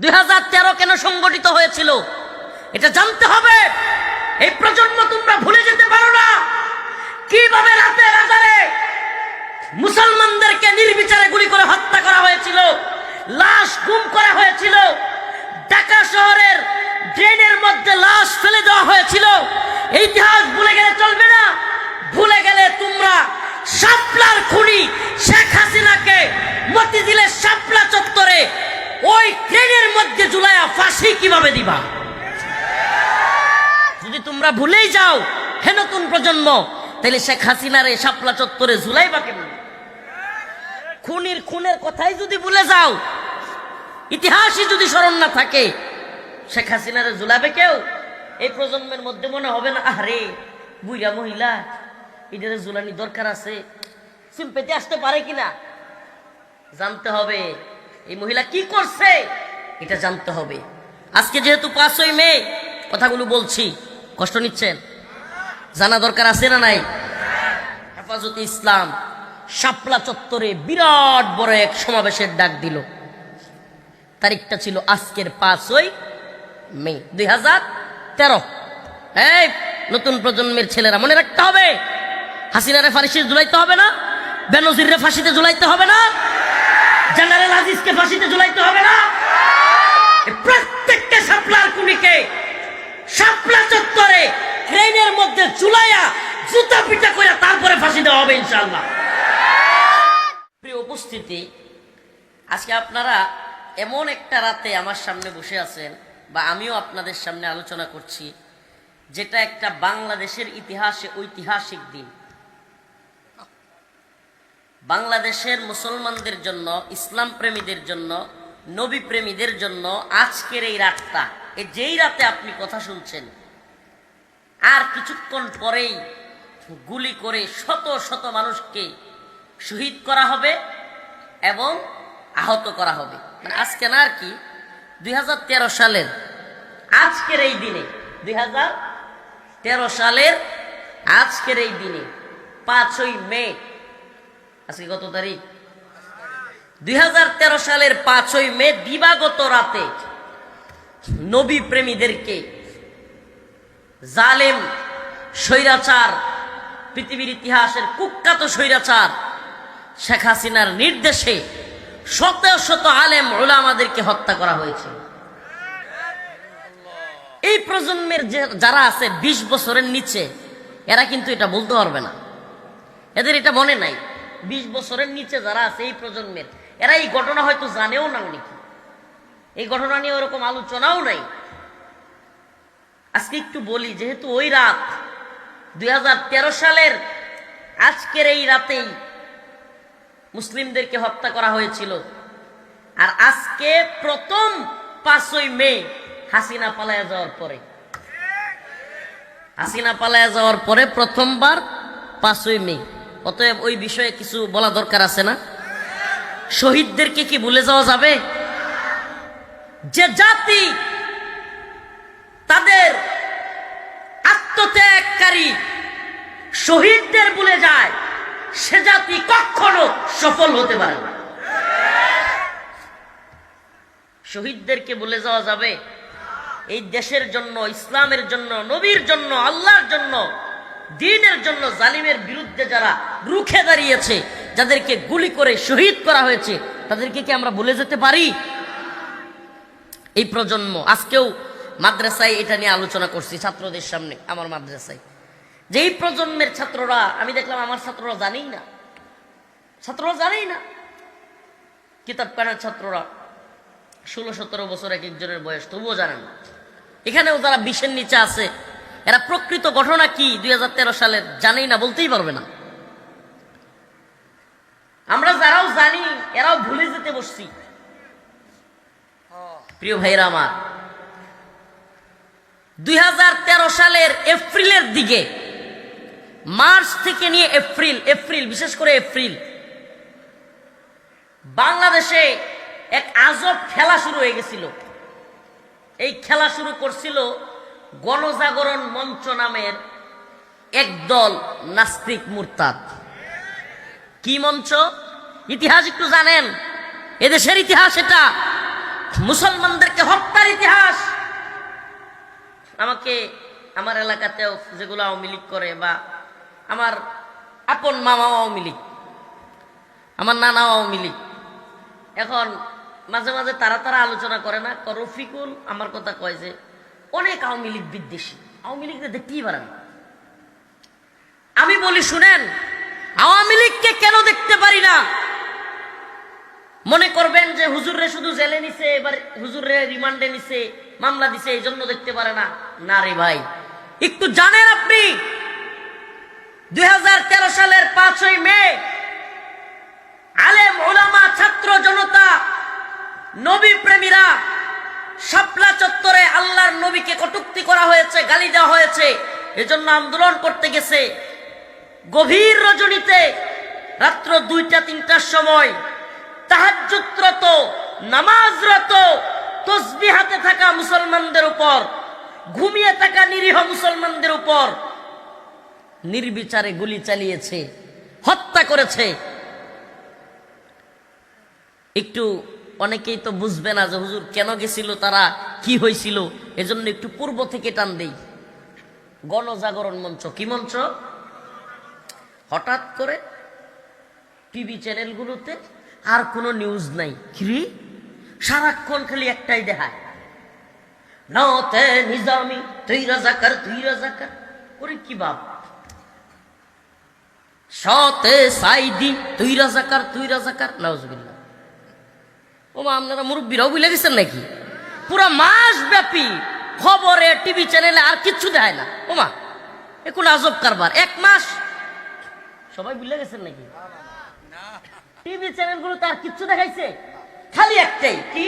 দু হাজার তেরো কেন সংগঠিত হয়েছিল? এটা জানতে হবে। এই প্রজন্ম তোমরা ভুলে যেতে পারো না। কীভাবে রাতে রাজারে মুসলমানদেরকে নির্বিচারে গুলি করে হত্যা করা হয়েছিল, লাশ গুম করা হয়েছিল, ঢাকা শহরের ড্রেনের মধ্যে লাশ ফেলে দেওয়া হয়েছিল। ইতিহাস ভুলে গেলে চলবে না। ভুলে গেলে তোমরা শাপলার খুনি শেখ হাসিনাকে মতিঝিলের শাপলা চত্বরে ওই ট্রেনের মধ্যে জুলাইয়া ফাঁসি কীভাবে দিবা? যদি তোমরা ভুলেই যাও হে নতুন প্রজন্ম, তাহলে শেখ হাসিনার এই চত্বরে ঝুলাইবা কেমন? খুনির খুনের কথাই যদি ভুলে যাও, ইতিহাসই যদি স্মরণ না থাকে, শেখ হাসিনারে জুলাবে কেউ? এই প্রজন্মের মধ্যে মনে হবে না আরে বুইরা মহিলা, এটারে ঝুলানি দরকার আছে। সিম্পেতে আসতে পারে কিনা? জানতে হবে। এই মহিলা কি করছে? এটা জানতে হবে। আজকে যেহেতু পাঁচই মে, কথাগুলো বলছি। কষ্ট নিচ্ছেন? জানা দরকার আছে না নাই? হেফাজতে ইসলাম শাপলা চত্বরে বিরাট বড় এক সমাবেশের ডাক দিল। তারিখটা ছিল আজকের পাঁচই মে, দুই হাজার তেরো। নতুন প্রজন্মের ছেলেরা, মনে রাখতে হবে। হাসিনারে ফাঁসিতে ঝুলাইতে হবে না বেনজির ফাঁসিতে ঝুলাইতে হবে না। জেনারেল আজিজকে ফাঁসিতে ঝুলাইতে হবে না? প্রত্যেকটা শাপলার কুলিকে, শাপলা চত্বরে ট্রেনের মধ্যে ঝুলাইয়া জুতা পিটা করে তারপরে ফাঁসি দেওয়া হবে ইনশাল্লাহ প্রিয় উপস্থিতি, আজকে আপনারা এমন একটা রাতে আমার সামনে বসে আছেন বা আমিও আপনাদের সামনে আলোচনা করছি, যেটা একটা বাংলাদেশের ইতিহাসে ঐতিহাসিক দিন। বাংলাদেশের মুসলমানদের জন্য, ইসলাম প্রেমীদের জন্য, নবী প্রেমীদের জন্য আজকের এই রাতটা এই যেই রাতে আপনি কথা শুনছেন, আর কিছুক্ষণ পরেই গুলি করে শত শত মানুষকে শহীদ করা হবে এবং আহত করা হবে। মানে আজকে না আর কি, দুই হাজার তেরো সালের আজকের এই দিনে, দুই হাজার তেরো সালের আজকের এই দিনে পাঁচই মে আজকে কত তারিখ? দুই হাজার তেরো সালের পাঁচই মে, দিবাগত রাতে নবী প্রেমীদেরকে জালেম, স্বৈরাচার, পৃথিবীর ইতিহাসের কুখ্যাত স্বৈরাচার শেখ হাসিনার নির্দেশে শত শত আলেম ওলামাদেরকে হত্যা করা হয়েছে। এই প্রজন্মের যারা আছে ২০ বছরের নিচে, এরা কিন্তু এটা বলতে পারবে না। এদের এটা মনে নাই। ২০ বছরের নিচে যারা আছে এই প্রজন্মের, এরা এই ঘটনা হয়তো জানেও না নাকি এই ঘটনা নিয়ে ওরকম আলোচনাও নাই। আজকে একটু বলি, যেহেতু ওই রাত দুই হাজার তেরো সালের আজকের এই রাতেই মুসলিমদেরকে হত্যা করা হয়েছিল। আর আজকে প্রথম পাঁচই মে হাসিনা পালায়া যাওয়ার পরে। হাসিনা পালায়া যাওয়ার পরে প্রথমবার পাঁচই মে। অতএব ওই বিষয়ে কিছু বলা দরকার আছে না? শহীদদেরকে কি ভুলে যাওয়া যাবে? যে জাতি তাদের আত্মত্যাগকারী শহীদদের ভুলে যায়, সে জাতি কখনো সফল হতে পারে না। শহীদদেরকে ভুলে যাওয়া যাবে? এই দেশের জন্য, ইসলামের জন্য, নবীর জন্য, আল্লাহর জন্য দিনের জন্য জালিমের বিরুদ্ধে যারা রুখে দাঁড়িয়েছে, যাদেরকে গুলি করে শহীদ করা হয়েছে, তাদেরকে কি আমরা ভুলে যেতে পারি? এই প্রজন্ম, আজকেও মাদ্রাসায় এটা নিয়ে আলোচনা করছি ছাত্রদের সামনে, আমার মাদ্রাসায়। যে এই প্রজন্মের ছাত্ররা, আমি দেখলাম আমার ছাত্ররা জানেই না। ছাত্ররা জানেই না। কিতাব কানার ছাত্ররা, ষোলো সতেরো বছর এক একজনের বয়স, তবুও জানেন এখানেও যারা বিশের নিচে আছে এরা প্রকৃত ঘটনা কি দুই হাজার তেরো সালের জানেই না, বলতেই পারবে না। আমরা যারাও জানি, এরাও ভুলে যেতে বসছি। প্রিয় ভাইরা আমার, দুই সালের এপ্রিলের দিকে, মার্চ থেকে নিয়ে এপ্রিল এপ্রিল, বিশেষ করে এপ্রিল, বাংলাদেশে এক আজব খেলা শুরু হয়ে গেছিল। এই খেলা শুরু করছিল গণজাগরণ মঞ্চ নামের একদল নাস্তিক মুরতাদ। কি মঞ্চ? ইতিহাস একটু জানেন। এদেশের ইতিহাস এটা। মুসলমানদেরকে হত্যার ইতিহাস। আমাকে আমার এলাকাতেও যেগুলো আওয়ামী লীগ করে বা আমার আপন মামাও আওয়ামী লীগ, আমার নানাও আওয়ামী লীগ। এখন মাঝে মাঝে তারা তারা আলোচনা করে না। রফিকুল আমার কথা কয় যে অনেক আওয়ামী লীগ বিদ্বেষী। আওয়ামী লীগকে দেখতেই পারে না আমি বলি, শুনেন, আওয়ামী লীগকে কেন দেখতে পারি না? মনে করবেন যে হুজুররে শুধু জেলে নিছে, এবার হুজুররে রিমান্ডে নিছে, মামলা দিছে এই জন্য দেখতে পারে না। না রে ভাই। একটু জানেন আপনি, দুই হাজার তেরো সালের পাঁচই মে, আলেম ওলামা ছাত্র জনতা নবী প্রেমীরা শাপলা চত্বরে আল্লাহর নবীকে কটুক্তি করা হয়েছে, গালি দেওয়া হয়েছে, এজন্য আন্দোলন করতে গেছে। গভীর রজনীতে রাত্র দুইটা, তিনটার সময় তাহাজ্জুদরত, নামাজরত তসবি হাতে থাকা মুসলমানদের উপর, ঘুমিয়ে থাকা নিরীহ মুসলমানদের উপর নির্বিচারে গুলি চালিয়েছে, হত্যা করেছে। একটু অনেকেই তো বুঝবে না যে হুজুর কেন গেছিল তারা, কি হয়েছিল? এজন্য একটু পূর্ব থেকে টান দেই। গণজাগরণ মঞ্চ, কি মঞ্চ? হঠাৎ করে টিভি চ্যানেলগুলোতে আর কোনো নিউজ নাই। কি সারাক্ষণ খালি একটাই দেখায়। নতে নিজামি তুই রাজাকার তুই রাজাকার ওরে কি বাপ। সাইদি তুই রাজাকার তুই রাজাকার নাউজুবিল্লাহ। ও মা, আপনারা মুরব্বীরাও বুঝলে গেছেন নাকি? পুরো মাস ব্যাপী খবরে, টিভি চ্যানেলে আর কিচ্ছু দেখায় না। ও মা, এ কোন আজব কারবার? এক মাস? সবাই বুঝলে গেছেন নাকি? টিভি চ্যানেলগুলোতে আর কিচ্ছু দেখাইছে? খালি একটাই, কি?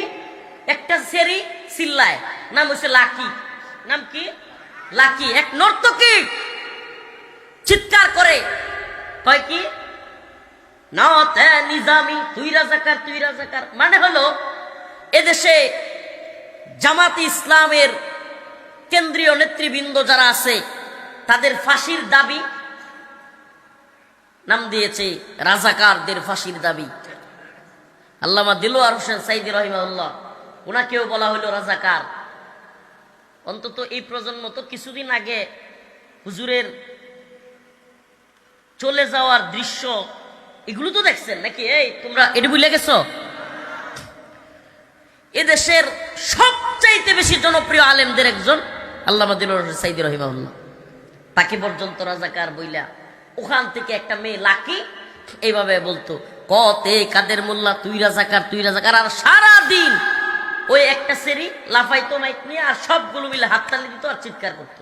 একটা সেরি চিল্লায় নাম হচ্ছে লাকি। নাম কি? লাকি। এক নর্তকী। চিৎকার করে। কয় কি? নতে নিজামি তুই রাজাকার তুই রাজাকার মানে হলো, এদেশে জামাত ইসলামের কেন্দ্রীয় নেতৃবৃন্দ যারা আছে, তাদের ফাঁসির দাবি নাম দিয়েছে রাজাকারদের ফাঁসির দাবি। আল্লামা দিলোয়ার হোসেন সাইদি রহিমাউল্লাহ ওনাকেও বলা হলো রাজাকার। অন্তত এই প্রজন্ম তো কিছুদিন আগে হুজুরের চলে যাওয়ার দৃশ্য এগুলো তো দেখছেন নাকি? এই, তোমরা এটা বুঝলে গেছো? এদেশের সবচাইতে বেশি জনপ্রিয় আলেমদের একজন হোসেন সাইদি রহিমাউল্লাহ তাকে পর্যন্ত রাজাকার বইলা ওখান থেকে একটা মেয়ে লাকি এইভাবে বলতো কতে কাদের মোল্লা, তুই রাজাকার তুই রাজাকার। আর সারা দিন ওই একটা সেরি লাফাইতো, মাইক নিয়ে, আর সবগুলো মিলে হাততালি দিত আর চিৎকার করতো।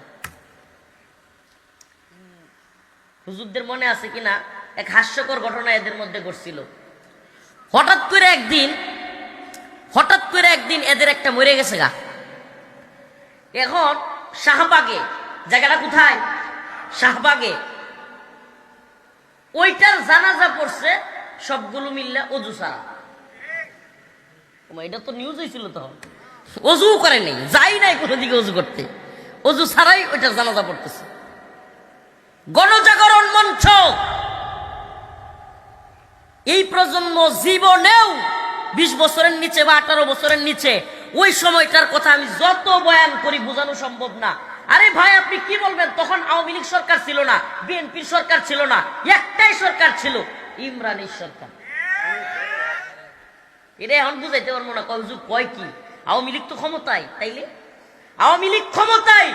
হুজুরদের মনে আছে কিনা? এক হাস্যকর ঘটনা এদের মধ্যে ঘটছিল। হঠাৎ করে একদিন হঠাৎ করে একদিন এদের একটা মরে গেছে গা। এখন শাহবাগে জায়গাটা কোথায়? শাহবাগে। ওইটার জানাজা পড়ছে সবগুলো মিললে অজু ওমা, এটা তো নিউজ হয়েছিল তখন অজু করে নেই যাই নাই কোনো দিকে অজু করতে। অজু ছাড়াই ওইটার জানাজা পড়তেছে। গণজাগরণ মঞ্চ এই প্রজন্ম জীবনেও বিশ বছরের নিচে বা আঠারো বছরের নিচে ওই সময়টার কথা আমি যত বয়ান করি বোঝানো সম্ভব না। আরে ভাই, আপনি কি বলবেন? তখন আওয়ামী লীগ সরকার ছিল না, বিএনপির সরকার ছিল না, একটাই সরকার ছিল ইমরানের সরকার। এটা এখন বুঝাইতে পারব না কয় কয় কি? আওয়ামী লীগ তো ক্ষমতায়, তাইলে? আওয়ামী লীগ ক্ষমতায়,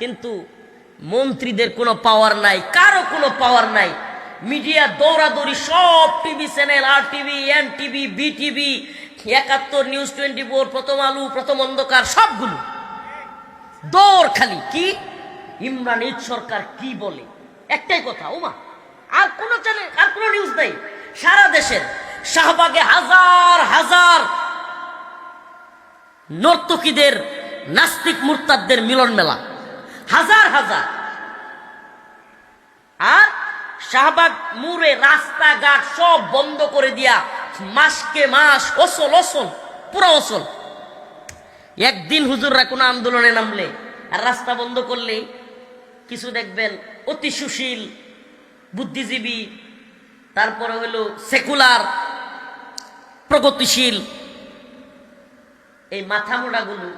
কিন্তু মন্ত্রীদের কোনো পাওয়ার নাই, কারও কোনো পাওয়ার নাই। মিডিয়া, দৌড়াদৌড়ি, সব টিভি চ্যানেল, আর TV N TV, B TV, Ekattor, news twenty four, Prothom Alo, Prothom অন্ধকার, সবগুলো। দৌড় খালি। কি? ইমরান ঈদ সরকার কি বলে? একটাই কথা, ওমা, আর কোনো চ্যানেল আর কোনো নিউজ নেই। সারা দেশের শাহবাগে হাজার হাজার নর্তকীদের, নাস্তিক মুরতাদদের মিলন মেলা হাজার হাজার। আর শাহবাগ, মুরে, রাস্তাঘাট সব বন্ধ করে দিয়া মাসকে মাস অসল অসল, পুরো অসল। একদিন হুজুররা কোনো আন্দোলনে নামলে, আর রাস্তা বন্ধ করলে কিছু দেখবেন, অতি সুশীল, বুদ্ধিজীবী, তারপরে হলো সেকুলার, প্রগতিশীল। এই মাথা মোড়াগুলো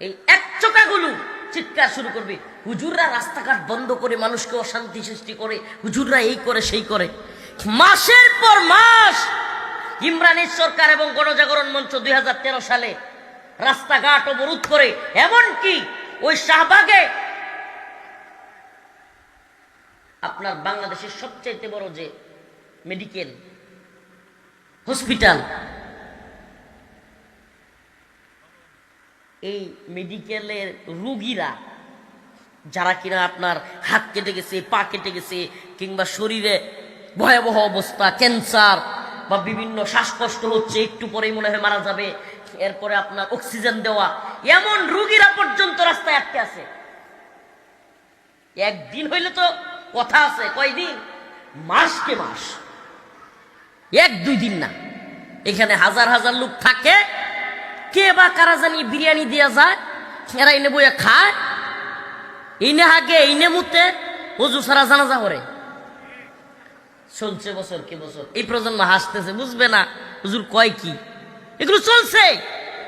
এই এক চোকাগুলো চিৎকার শুরু করবে। হুজুররা রাস্তাঘাট বন্ধ করে মানুষকে অশান্তি সৃষ্টি করে, হুজুররা এই করে, সেই করে। মাসের পর মাস ইমরানের সরকার এবং গণজাগরণ মঞ্চ দুই সালে রাস্তাঘাট অবরোধ করে, এমনকি ওই শাহবাগে আপনার বাংলাদেশের সবচাইতে বড় যে মেডিকেল, হসপিটাল এই মেডিকেলের রুগীরা, যারা কিনা আপনার হাত কেটে গেছে, পা কেটে গেছে, কিংবা শরীরে ভয়াবহ অবস্থা ক্যান্সার বা বিভিন্ন শ্বাসকষ্ট হচ্ছে, একটু পরেই মনে হয় মারা যাবে, এরপরে আপনার অক্সিজেন দেওয়া, এমন রুগীরা পর্যন্ত রাস্তায় আটকে আছে। একদিন হইলে তো কথা আছে, কয়দিন? মাসকে মাস। এক দুই দিন না। এখানে হাজার হাজার লোক থাকে কে বা কারা জানি বিরিয়ানি দিয়া যায়, এরা এনে বইয়া খায়। ইনে হাগে ইনে মুতে, হুজুর সারা জানাজা করে। চলছে বছর, কি বছর? এই প্রজন্ম হাসতেছে, বুঝবে না। হুজুর কয় কি? এগুলো চলছে।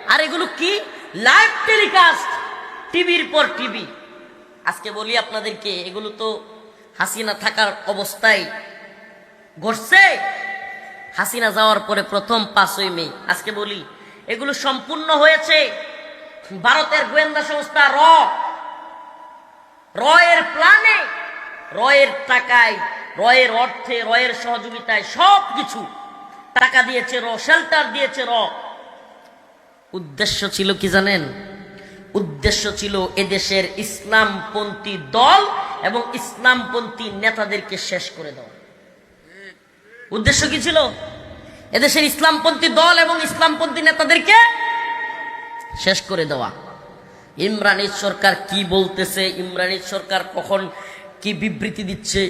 আর এগুলো কি? লাইভ টেলিকাস্ট টিভির পর টিভি। আজকে বলি আপনাদেরকে, এগুলো তো হাসিনা থাকার অবস্থায় ঘটছে। হাসিনা যাওয়ার পরে প্রথম পাঁচই মে, আজকে বলি। এগুলো সম্পূর্ণ হয়েছে ভারতের গোয়েন্দা সংস্থা র। রয়ের প্ল্যানে রয়ের টাকায়, রয়ের অর্থে, রয়ের সহযোগিতায় সব কিছু টাকা দিয়েছে র শেল্টার দিয়েছে র। উদ্দেশ্য ছিল কি জানেন? উদ্দেশ্য ছিল এদেশের ইসলামপন্থী দল এবং ইসলামপন্থী নেতাদেরকে শেষ করে দেওয়া। উদ্দেশ্য কি ছিল? এদেশের ইসলামপন্থী দল এবং ইসলামপন্থী নেতাদেরকে শেষ করে দেওয়া। ইমরানের সরকার কি বলতেছে? ইমরানের সরকার কখন কি বিবৃতি দিচ্ছে?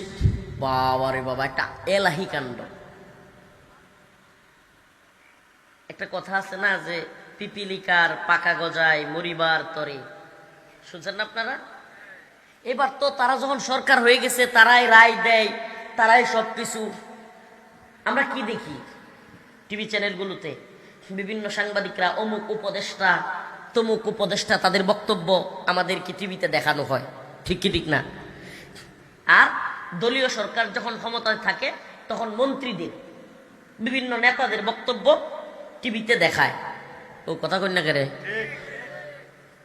বাবারে বাবা, একটা এলাহি কাণ্ড। একটা কথা আছে না যে, পিপিলিকার পাকা গজায় মরিবার তরে। শুনছেন না আপনারা? এবার তো তারা যখন সরকার হয়ে গেছে, তারাই রায় দেয়, তারাই সব কিছু আমরা কি দেখি? টিভি চ্যানেলগুলোতে বিভিন্ন সাংবাদিকরা, অমুক উপদেষ্টা, তমুক উপদেষ্টা তাদের বক্তব্য আমাদেরকে টিভিতে দেখানো হয়। ঠিক কি ঠিক না? আর দলীয় সরকার যখন ক্ষমতায় থাকে, তখন মন্ত্রীদের, বিভিন্ন নেতাদের বক্তব্য টিভিতে দেখায়। ও কথা কই না কেরে?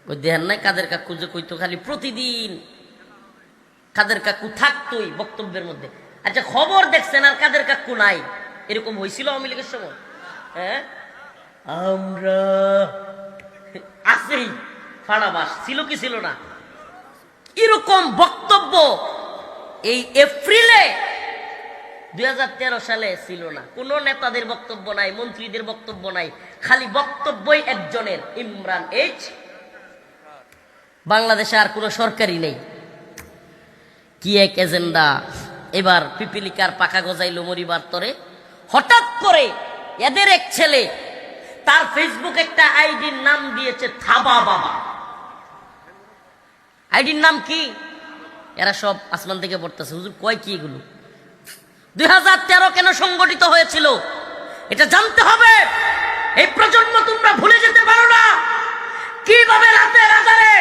ওই দেহেন নাই? কাদের কাকু যে কইতো খালি প্রতিদিন কাদের কাকু থাকতোই বক্তব্যের মধ্যে। আচ্ছা খবর দেখছেন আর কাদের কাকু নাই? এরকম হয়েছিল আওয়ামী লীগের সময়? হ্যাঁ? আমরা আছেই ফাড়াবাস ছিল কি ছিল না? এরকম বক্তব্য এই এপ্রিলে দুই হাজার তেরো সালে ছিল না। কোন নেতাদের বক্তব্য নাই মন্ত্রীদের বক্তব্য নাই খালি বক্তব্যই একজনের ইমরান এইচ। বাংলাদেশে আর কোনো সরকারি নেই। কি এক এজেন্ডা? এবার পিপিলিকার পাকা গজাইলো মরিবার তরে। হঠাৎ করে এদের এক ছেলে তার ফেসবুক একটা আইডির নাম দিয়েছে থাবা বাবা। আইডির নাম কি? এরা সব আসমান থেকে পড়তেছে। হুজুর কয় কি এগুলো? দুই হাজার তেরো কেন সংগঠিত হয়েছিল? এটা জানতে হবে। এই প্রজন্ম তোমরা ভুলে যেতে পারো না। কীভাবে রাতের আধারে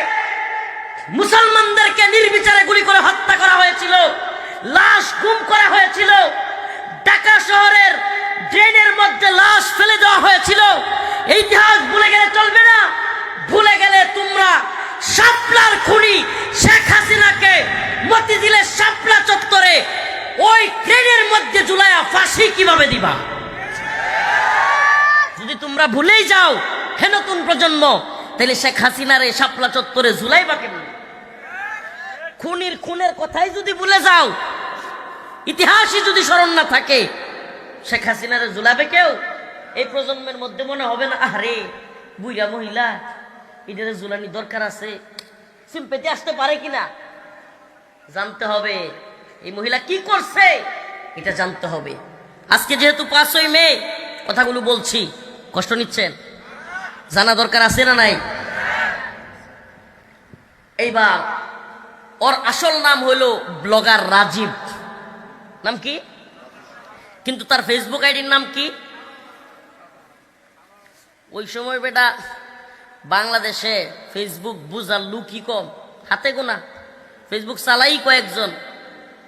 মুসলমানদেরকে নির্বিচারে গুলি করে হত্যা করা হয়েছিল, লাশ গুম করা হয়েছিল ঢাকা মধ্যে লাশ ফেলে দেওয়া হয়েছিল। এই ইতিহাস ভুলে গেলে চলবে না। ভুলে গেলে তোমরা শাপলার খুনি শেখ হাসিনাকে মতিঝিলের শাপলা চত্বরে ওই ট্রেনের মধ্যে জুলাইয়া ফাঁসি কীভাবে দিবা? যদি তোমরা ভুলেই যাও হে নতুন প্রজন্ম, তাহলে শেখ হাসিনার হাসিনারে শাপলা চত্বরে ঝুলাইবা কেমন? খুনির খুনের কথাই যদি ভুলে যাও, ইতিহাসই যদি স্মরণ না থাকে শেখ হাসিনারে ঝুলাবে কেউ? এই প্রজন্মের মধ্যে মনে হবে না আরে বুইরা মহিলা, এটারে জুলানি দরকার আছে। সিম্পেতে আসতে পারে কিনা? জানতে হবে, এই মহিলা কি করছে? এটা জানতে হবে। আজকে যেহেতু পাঁচই মে, কথাগুলো বলছি, কষ্ট নিচ্ছেন? জানা দরকার আছে না নাই? এইবার, ওর আসল নাম হলো ব্লগার রাজীব। নাম কি? কিন্তু তার ফেসবুক আইডির নাম কি? ওই সময় বেটা বাংলাদেশে ফেসবুক বুঝার লুকি কম? হাতে গোনা। ফেসবুক চালাই কয়েকজন।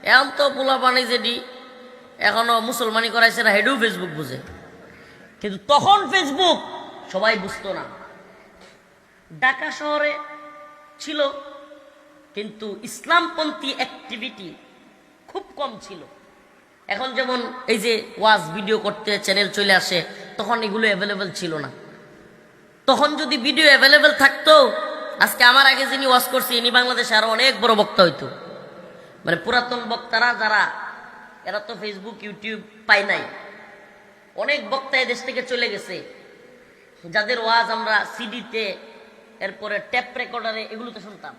এখন তো পোলা পানি যেটি এখনও মুসলমানি করাইছে না, হেডেও ফেসবুক বুঝে। কিন্তু তখন ফেসবুক সবাই বুঝতো না। ঢাকা শহরে ছিল, কিন্তু ইসলামপন্থী অ্যাক্টিভিটি খুব কম ছিল। এখন যেমন এই যে ওয়াজ ভিডিও করতে চ্যানেল চলে আসে, তখন এগুলো অ্যাভেলেবেল ছিল না। তখন যদি ভিডিও অ্যাভেলেবেল থাকতো, আজকে আমার আগে যিনি ওয়াজ করছি, ইনি বাংলাদেশে আরও অনেক বড় বক্তা হইতো। মানে পুরাতন বক্তারা যারা, এরা তো ফেসবুক ইউটিউব পায় নাই। অনেক বক্তা এদেশ থেকে চলে গেছে। যাদের ওয়াজ আমরা সিডিতে এরপরে ট্যাপ রেকর্ডারে এগুলো তো শুনতাম।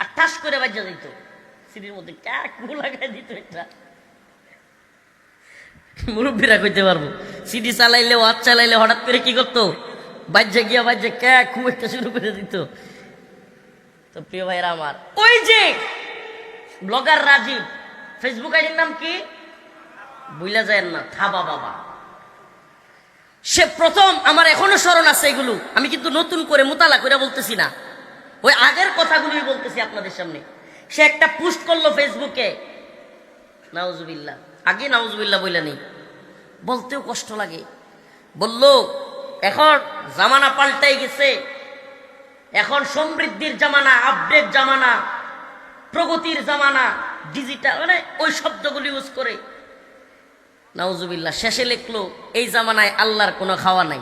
আর ঠাস করে বাজ্যা দিত সিডির মধ্যে ক্যাক লাগাই দিত এটা মুরব্বীরা কইতে পারব, সিডি চালাইলে ওয়াজ চালাইলে হঠাৎ করে কি করতো? বাজ্যা গিয়া বাজ্যা খুব একটা শুরু করে দিত। তো প্রিয় ভাইরা আমার, ওই যে ব্লগার রাজীব ফেসবুক আইডির নাম কি? বুইলা যায় না, থাবা বাবা। সে প্রথম আমার এখনও স্মরণ আছে এগুলো, আমি কিন্তু নতুন করে মোতালা করে বলতেছি না। ওই আগের কথাগুলোই বলতেছি আপনাদের সামনে। সে একটা পোস্ট করল ফেসবুকে নাউজুবিল্লাহ। আগে নাউজুবিল্লাহ বইলা নেই। বলতেও কষ্ট লাগে। বলল, এখন জামানা পাল্টাই গেছে। এখন সমৃদ্ধির জামানা আপডেট জামানা, প্রগতির জামানা ডিজিটাল মানে ওই শব্দগুলি ইউজ করে। নাউজুবিল্লাহ শেষে লিখলো, এই জামানায় আল্লাহর কোনো খাওয়া নাই।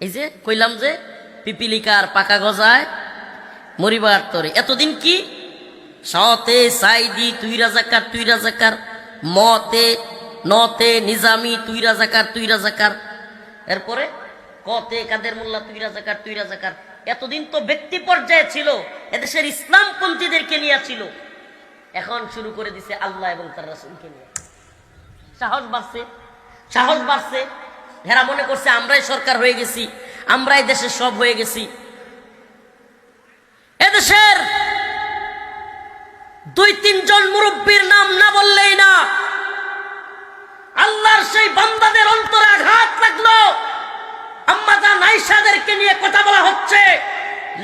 এই যে কইলাম যে পিপিলিকার পাকা গজায় মরিবার তরে। এতদিন কি সতে সাইদি তুই রাজাকার তুই রাজাকার মতে, নতে, নিজামি তুই রাজাকার তুই রাজাকার এরপরে, কতে, কাদের মোল্লা তুই রাজাকার তুই রাজাকার এতদিন তো ব্যক্তি পর্যায়ে ছিল, এদেশের ইসলামপন্থীদেরকে নিয়ে ছিল। এখন শুরু করে দিছে আল্লাহ এবং তার রাসুলকে নিয়ে। সাহস বাড়ছে সাহস বাড়ছে। হেরা মনে করছে, আমরাই সরকার হয়ে গেছি, আমরাই দেশের সব হয়ে গেছি। এদেশের দুই, তিনজন মুরব্বীর নাম না বললেই না। আল্লাহর সেই বান্দাদের অন্তরে আঘাত লাগল। আম্মাজা নাইসাদেরকে নিয়ে কথা বলা হচ্ছে।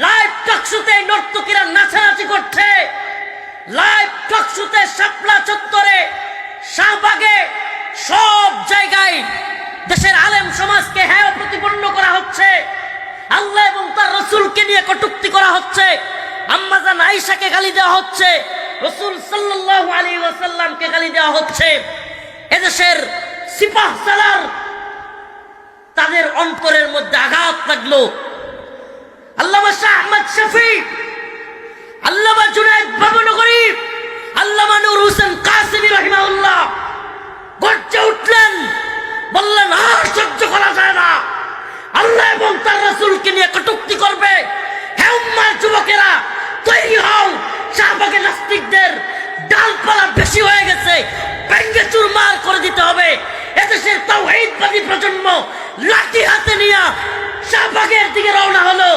লাইভ টকশুতে নর্তকীরা নাচানাচি করছে। লাইভ টকশুতে শাপলা চত্বরে, শাহবাগে সব জায়গায় দেশের আলেম সমাজকে হ্যাঁ প্রতিপন্ন করা হচ্ছে। আল্লাহ এবং তার রসুলকে নিয়ে কটুক্তি করা হচ্ছে। আম্মাজান আইসাকে গালি দেওয়া হচ্ছে। রসুল সাল্লাল্লাহু আলাইহি ওয়াসাল্লামকে গালি দেওয়া হচ্ছে। এদেশের সিপাহ সালার, তাদের অন্তরের মধ্যে আঘাত লাগল। হোসেন উঠলেন, বললেন করা যায় না। আল্লাহ তার নিয়ে কটূক্তি করবে। যুবকেরা, তৈরি হও শাহবাগে নাস্তিকদের ডালপালা বেশি হয়ে গেছে। ভেঙ্গে চুরমার করে দিতে হবে। এদেশের তাওহীদবাদী প্রজন্ম লাঠি হাতে নিয়ে শাহবাগের দিকে রওনা হলো।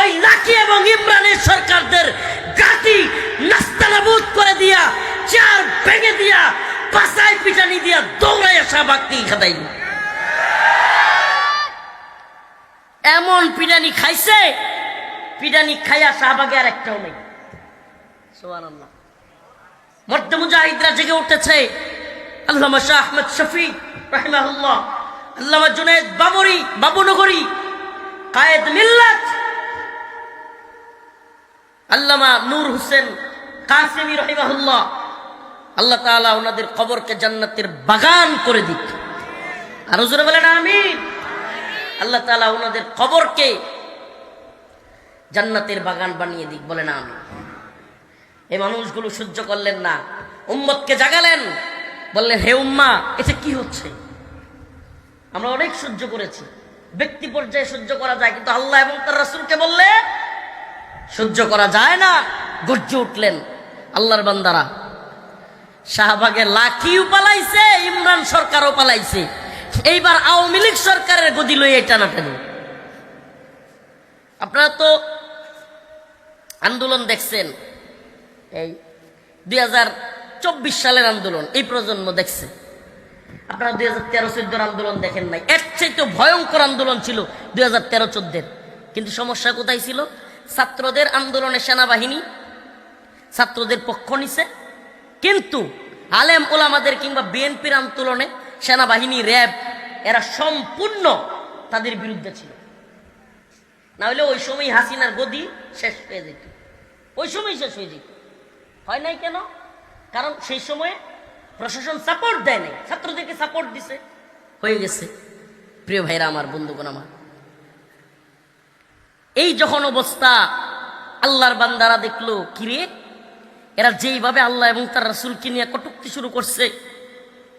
ওই লাঠি এবং ইমরানের সরকারদের গাতি নাস্তানাবুদ করে দিয়া, চার ভেঙে দিয়া পাশায় পিটানি দিয়া দৌড়াইয়া শাহবাগকে খাদাই এমন পিটানি খাইছে, পিটানি খাইয়া শাহবাগে আর একটাও নেই। মুজাহিদরা জেগে উঠেছে। আল্লামা শাহ আহমদ শফি আল্লামা বাবরি, বাবুনগরী, কায়েদ মিল্লাত। আল্লামা নূর হোসেন আল্লাহ তাআলা ওনাদের কবরকে জান্নাতের বাগান করে দিক। আর হুজুরে বলেন, আমিন। আল্লাহ তাআলা ওনাদের কবরকে জান্নাতের বাগান বানিয়ে দিক। বলেন আমি এই মানুষগুলো সহ্য করলেন না। উম্মতকে জাগালেন, বললেন, হে উম্মা, এটা কি হচ্ছে? আমরা অনেক সহ্য করেছি। ব্যক্তি পর্যায়ে সহ্য করা যায়, কিন্তু আল্লাহ এবং তার রাসূলকে বললে সহ্য করা যায় না। গর্জে উঠলেন আল্লাহর বান্দারা। শাহবাগে লাঠিও পালাইছে, ইমরান সরকারও পালাইছে। এইবার আওয়ামী লীগ সরকারের গদি লইয়ে টানাটানি। আপনারা তো আন্দোলন দেখছেন এই দুই চব্বিশ সালের আন্দোলন, এই প্রজন্ম দেখছে। আপনারা দুই হাজার তেরো চোদ্দোর আন্দোলন দেখেন নাই। এর চাইতে ভয়ঙ্কর আন্দোলন ছিল দুই হাজার তেরো চোদ্দের। কিন্তু সমস্যা কোথায় ছিল? ছাত্রদের আন্দোলনে সেনাবাহিনী, ছাত্রদের পক্ষ নিছে। কিন্তু আলেম ওলামাদের কিংবা বিএনপির আন্দোলনে সেনাবাহিনী, র্যাব, এরা সম্পূর্ণ তাদের বিরুদ্ধে ছিল। না হলে ওই সময় হাসিনার গদি শেষ হয়ে যেত। ওই সময় শেষ হয়ে যেত। হয় নাই কেন? কারণ সেই সময়ে প্রশাসন সাপোর্ট দেয় নাই। ছাত্রদেরকে সাপোর্ট দিছে। হয়ে গেছে। প্রিয় ভাইরা আমার, বন্ধুগণ আমার। এই যখন অবস্থা আল্লাহর বান্দারা দেখল কিরে এরা যেইভাবে আল্লাহ এবং তার রাসুলকে নিয়ে কটুক্তি শুরু করছে,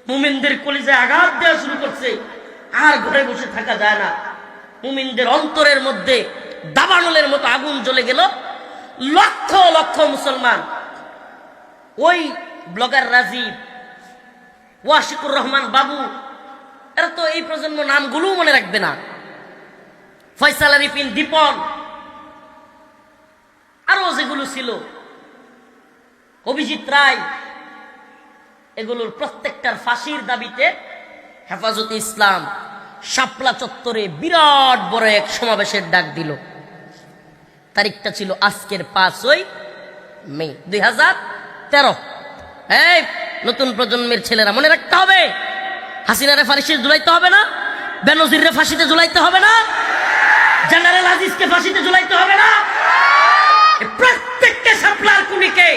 মুমিনদের কলিজে আঘাত দেওয়া শুরু করছে, আর ঘরে বসে থাকা যায় না। মুমিনদের অন্তরের মধ্যে দাবানলের মতো আগুন জ্বলে গেল। লক্ষ লক্ষ মুসলমান ওই ব্লগার রাজীব, ওয়াশিকুর রহমান বাবু, এরা তো এই প্রজন্ম নামগুলোও মনে রাখবে না। ফয়সাল আরিফিন, দীপন, আরও যেগুলো ছিল, অভিজিৎ রায়, এগুলোর প্রত্যেকটার ফাঁসির দাবিতে হেফাজতে ইসলাম শাপলা চত্বরে বিরাট বড় এক সমাবেশের ডাক দিল। তারিখটা ছিল আজকের পাঁচই মে দুই হাজার তেরো। এই, নতুন প্রজন্মের ছেলেরা, মনে রাখতে হবে। হাসিনারে ফাঁসিতে ঝুলাইতে হবে না বেনজিরে ফাঁসিতে ঝুলাইতে হবে না, জেনারেল আজিজকে ফাঁসিতে ঝুলাইতে হবে না। প্রত্যেককে শাপলার কুনিকে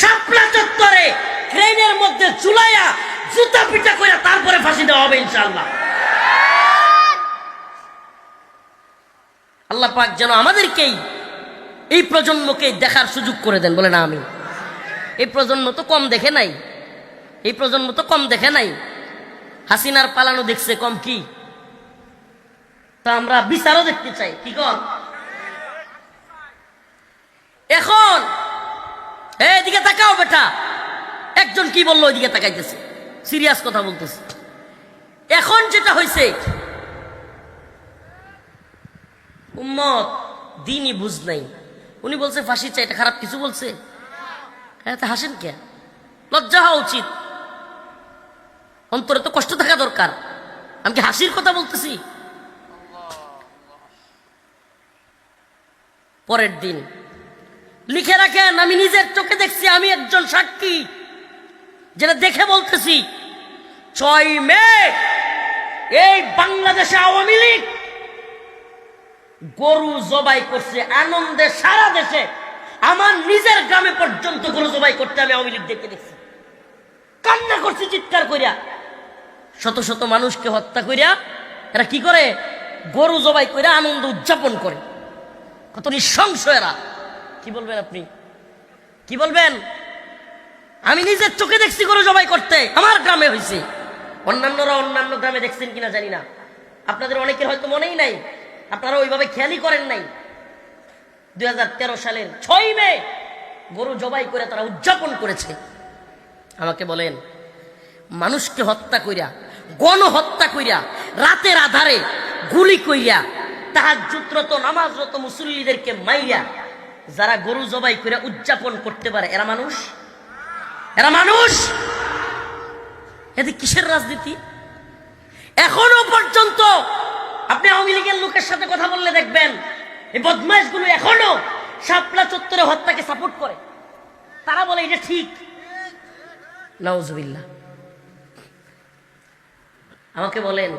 শাপলা চত্বরে ট্রেনের মধ্যে চুলাইয়া জুতা পিটা করে তারপরে ফাঁসি দেওয়া হবে ইনশাআল্লাহ। আল্লাহ পাক যেন আমাদেরকেই, এই প্রজন্মকে দেখার সুযোগ করে দেন বলে না আমি এই প্রজন্ম তো কম দেখে নাই। এই প্রজন্ম তো কম দেখে নাই। হাসিনার পালানো দেখছে, কম কি? তা আমরা বিচারও দেখতে চাই, কি কর এখন এদিকে তাকাও বেটা। একজন কি বলল ওইদিকে তাকাইতেছে। সিরিয়াস কথা বলতেছে। এখন যেটা হয়েছে উম্মত, দিনই বুঝ নাই। উনি বলছে ফাঁসি চাই এটা খারাপ কিছু বলছে? হ্যাঁ তা হাসেন কে? লজ্জা হওয়া উচিত। অন্তরে তো কষ্ট থাকা দরকার। আমি কি হাসির কথা বলতেছি? পরের দিন। লিখে রাখেন, আমি নিজের চোখে দেখছি, আমি একজন সাক্ষী। যেটা দেখে বলতেছি, ছয় মে, এই বাংলাদেশে আওয়ামী লীগ গরু জবাই করছে, আনন্দে সারা দেশে আমার নিজের গ্রামে পর্যন্ত গরু জবাই করতে আমি আওয়ামী দেখে দেখছি। কান্না করছি, চিৎকার করিয়া শত শত মানুষকে হত্যা করিয়া এরা কি করে? গরু জবাই করিয়া আনন্দ উদযাপন করে। কত নৃশংস এরা। কি বলবেন আপনি? কি বলবেন? আমি নিজের চোখে দেখছি গরু জবাই করতে। আমার গ্রামে হয়েছে অন্যান্যরা অন্যান্য গ্রামে দেখছেন কিনা জানি না। আপনাদের অনেকের হয়তো মনেই নাই। আপনারা ওইভাবে খেয়ালই করেন নাই। দুই হাজার তেরো সালের ছয় মে গরু জবাই করে তারা উদযাপন করেছে। আমাকে বলেন, মানুষকে হত্যা কইরা গণ হত্যা কইরা, রাতের আধারে গুলি কইরা তাহার যুত্রত নামাজরত মুসল্লিদেরকে মাইয়া যারা গরু জবাই করে উদযাপন করতে পারে, এরা মানুষ? এরা মানুষ? এতে কিসের রাজনীতি? এখনও পর্যন্ত আপনি আওয়ামী লীগের লোকের সাথে কথা বললে দেখবেন এই বদমাইশগুলো এখনও শাপলা চত্বরে হত্যাকে সাপোর্ট করে। তারা বলে এটা ঠিক। নওজবিল্লা আমাকে বলেন,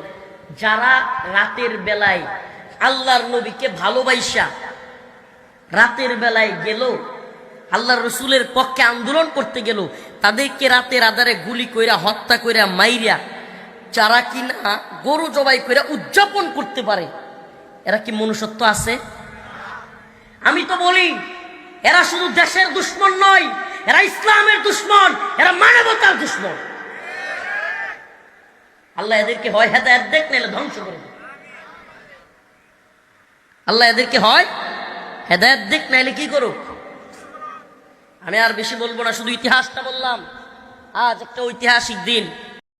যারা রাতের বেলায় আল্লাহর নবীকে ভালোবাইসা রাতের বেলায় গেল, আল্লাহর রসুলের পক্ষে আন্দোলন করতে গেল, তাদেরকে রাতের আধারে গুলি কইরা, হত্যা কইরা, মাইরা, যারা কিনা গরু জবাই কইরা উদযাপন করতে পারে, এরা কি মনুষ্যত্ব আছে? আমি তো বলি, এরা শুধু দেশের দুশ্মন নয়, এরা ইসলামের দুশ্মন, এরা মানবতার দুশ্মন। আল্লাহ এদেরকে হয় হেদায়ত দেখ, নাহলে ধ্বংস করে দেখ। আল্লাহ এদেরকে হয় হেদায়ত দেখ, নাহলে কি করুক? আমি আর বেশি বলব না, শুধু ইতিহাসটা বললাম। আজ একটা ঐতিহাসিক দিন।